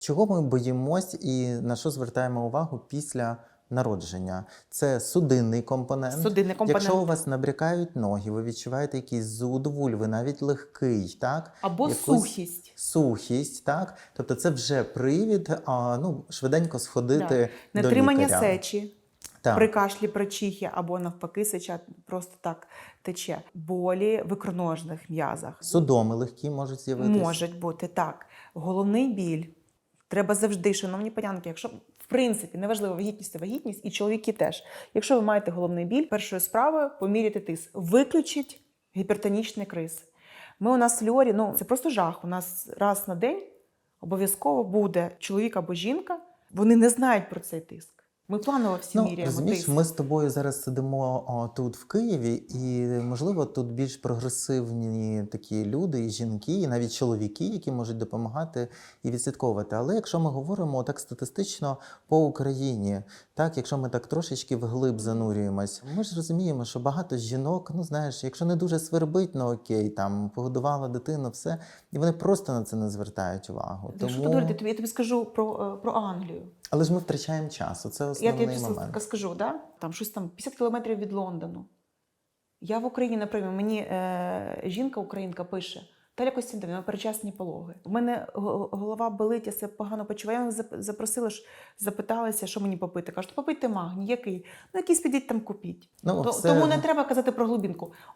Чого ми боїмось і на що звертаємо увагу після народження? Це судинний компонент. Судинний компонент. Якщо у вас набрякають ноги, ви відчуваєте якийсь зуд вульви, навіть легкий, так? Або якусь сухість. Сухість, так? Тобто це вже привід а, ну, швиденько сходити до Нетримання лікаря. сечі Так. при кашлі, при чихі, або навпаки, сеча просто так тече. Болі в ікроножних м'язах. Судоми легкі можуть з'явитися. Можуть бути так. Головний біль. Треба завжди, шановні панянки, якщо в принципі неважливо вагітність це вагітність, і чоловіки теж. Якщо ви маєте головний біль, першою справою поміряти тиск. виключить гіпертонічний криз. Ми у нас в льорі, ну це просто жах. У нас раз на день обов'язково буде чоловік або жінка. Вони не знають про цей тиск. Ми планово всі Ну, міряємо розумієш, ми з тобою зараз сидимо о, тут в Києві, і можливо тут більш прогресивні такі люди, і жінки, і навіть чоловіки, які можуть допомагати і відслідковувати. Але якщо ми говоримо так статистично по Україні, так якщо ми так трошечки вглиб занурюємось, ми ж розуміємо, що багато жінок, ну знаєш, якщо не дуже свербить, ну окей, там погодувала дитину, все, і вони просто на це не звертають увагу. Та Що ти говорити? Я тобі- Я тобі скажу про, е, про Англію. Але ж ми втрачаємо час. Це Я основний тобі момент. скажу, да? там щось там 50 кілометрів від Лондону. Я в Україні, наприклад, мені е, жінка українка пише. Таля Костянтинівна, на перечасні пологи. У мене голова болить, я себе погано почуваю. Я зап- запросила ж, запиталася, що мені попити. Кажуть, попийте магній, який? Ну, якийсь підіть там купіть. Ну, То- все- Тому не треба казати про глибинку.